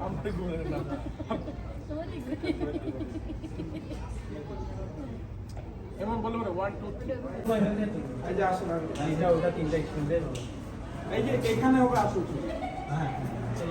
আমরা ঘুরে না এমন বলে মানে ওয়ান টু এই যে আসুন আর- এটা ওটা তিনটা স্টুডেন্ট এই যে এখানে হবে আসুন হ্যাঁ।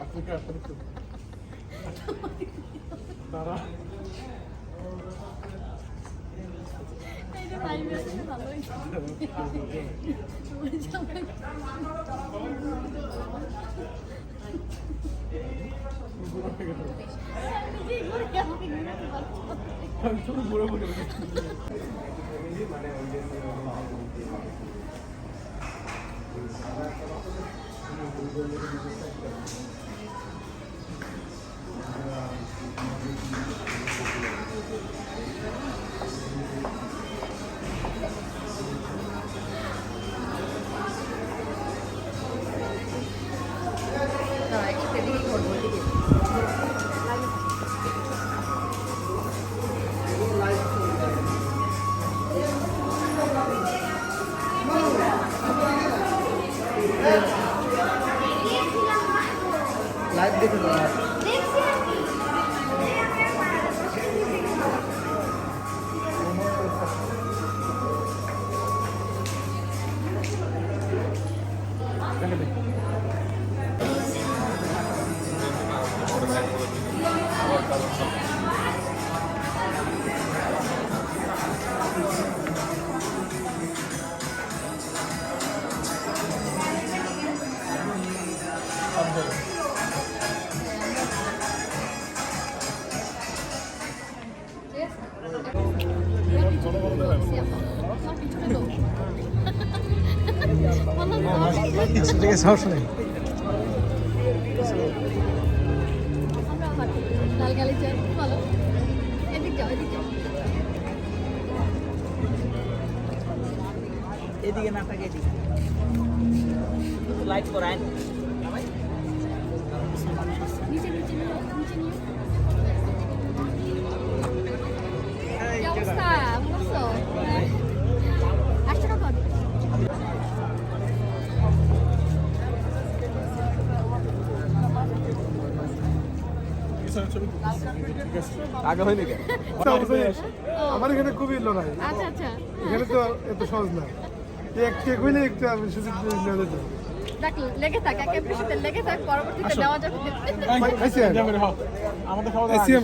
아프리카 사람들. 나라. 안 보이지. 우리 あなたのことは、今、これで17分。নেই লাল গালি চাই বলো এদিক যাও এদিক যাও এদিকে না থাকে এদিকে। লাইট করায়। নিচে নিচে নিচে নিও আগে হয়নি আমার এখানে খুবই লড়াই আচ্ছা আচ্ছা। এখানে তো এত সহজ না। এক কেক হইলে একটু আমি সুযোগ দেখ লেগে থাক একে লেগে থাক পরবর্তীতে নেওয়া যাবে। আমাদের খাওয়া